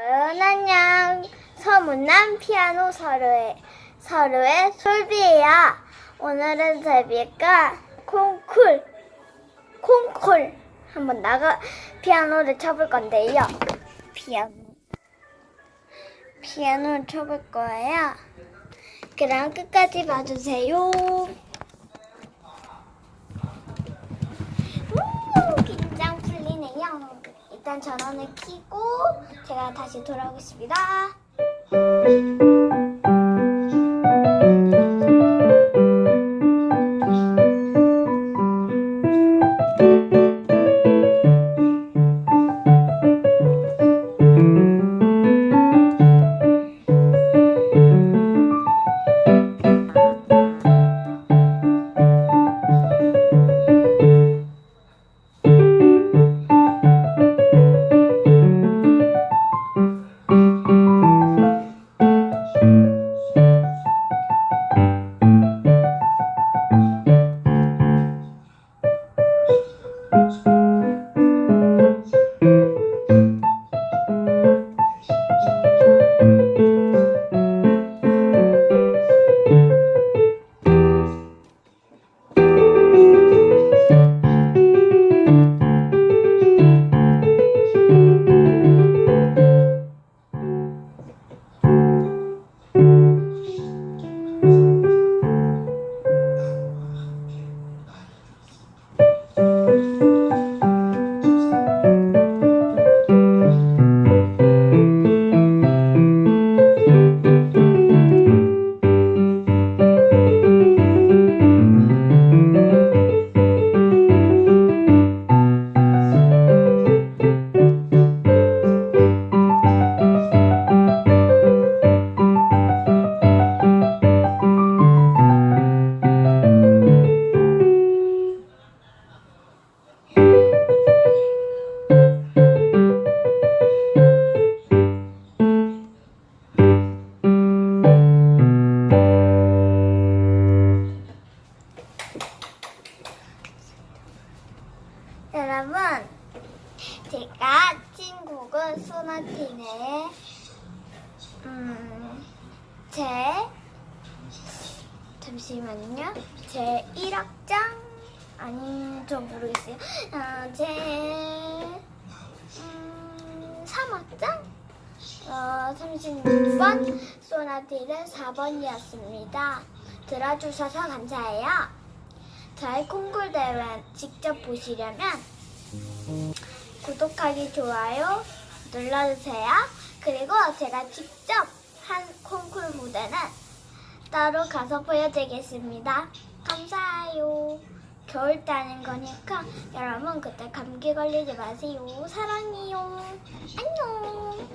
여러분 안녕. 서문남 피아노 서루의 서루의 솔비예요. 오늘은 제비가 콩쿨 콩쿨. 한번 나가 피아노를 쳐볼 건데요. 피아노. 피아노를 쳐볼 거예요. 그럼 끝까지 봐주세요 우, 긴장 풀리네요. 일단 전원을 켜고 제가 다시 돌아오겠습니다. 제가 친곡은 소나티네의 음, 제 잠시만요. 제 1악장 아니 저 모르겠어요. 아, 제 음, 3악장 어, 36번 소나티는 4번이었습니다. 들어주셔서 감사해요. 저의 콩쿨 대회 직접 보시려면 구독하기, 좋아요 눌러주세요. 그리고 제가 직접 한 콩쿨 무대는 따로 가서 보여드리겠습니다. 감사해요. 겨울 따는 거니까 여러분 그때 감기 걸리지 마세요. 사랑해요. 안녕.